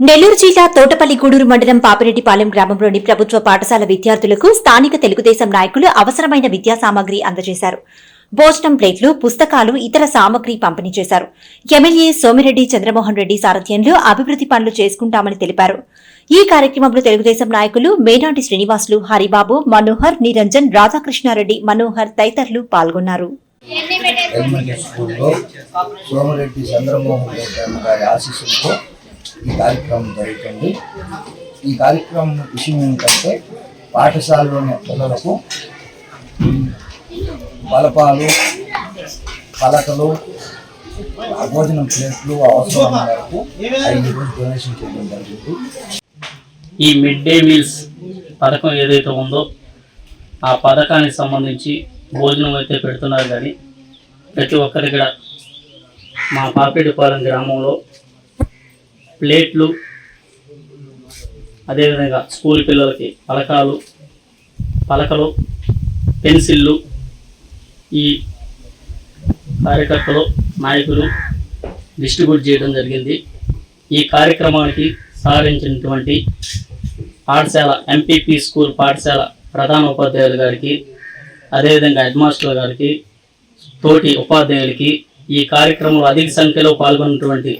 నెల్లూరు జిల్లా తోటపల్లి గూడూరు మండలం పాపిరెడ్డిపాలెం గ్రామంలోని ప్రభుత్వ పాఠశాల విద్యార్థులకు స్థానిక తెలుగుదేశం నాయకులు అవసరమైన విద్యా సామగ్రి అందజేశారు. భోజనం ప్లేట్లు పుస్తకాలు ఇతర సామగ్రి పంపిణీ చేశారు. ఎమ్మెల్యే సోమిరెడ్డి చంద్రమోహన్ రెడ్డి సారథ్యంలో అభివృద్ది పనులు చేసుకుంటామని తెలిపారు. ఈ కార్యక్రమంలో తెలుగుదేశం నాయకులు మేనాటి శ్రీనివాసులు హరిబాబు మనోహర్ నిరంజన్ రాధాకృష్ణారెడ్డి మనోహర్ తదితరులు పాల్గొన్నారు. స్కూల్లో సోమిరెడ్డి చంద్రమోహన్ రెడ్డి గారి ఆశీస్సులతో ఈ కార్యక్రమం జరుగుతుంది. ఈ కార్యక్రమం విషయం ఏంటంటే పాఠశాలలోని పిల్లలకు బలపాలు పలకలు భోజనం ప్లేట్లు అవసరం మేరకు ఐదు డొనేషన్ చేయడం జరిగింది. ఈ మిడ్ డే మీల్స్ పథకం ఏదైతే ఉందో ఆ పథకానికి సంబంధించి భోజనం అయితే పెడుతున్నారు కానీ ప్రతి ఒక్కరి కూడా మా పాపిడిపాలెం గ్రామంలో ప్లేట్లు అదేవిధంగా స్కూల్ పిల్లలకి పలకాలు పలకలు పెన్సిళ్ళు ఈ కార్యకర్తలు నాయకులు డిస్ట్రిబ్యూట్ చేయడం జరిగింది. ఈ కార్యక్రమానికి సహకరించినటువంటి పాఠశాల ఎంపీపీ స్కూల్ పాఠశాల ప్రధాన ఉపాధ్యాయులు గారికి అదేవిధంగా హెడ్ మాస్టర్ గారికి తోటి ఉపాధ్యాయులకి ఈ కార్యక్రమంలో అధిక సంఖ్యలో పాల్గొన్నటువంటి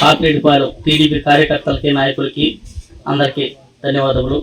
కాకిరెడ్డిపాలెం టీడీపీ కార్యకర్తలకి నాయకులకి అందరికీ ధన్యవాదములు.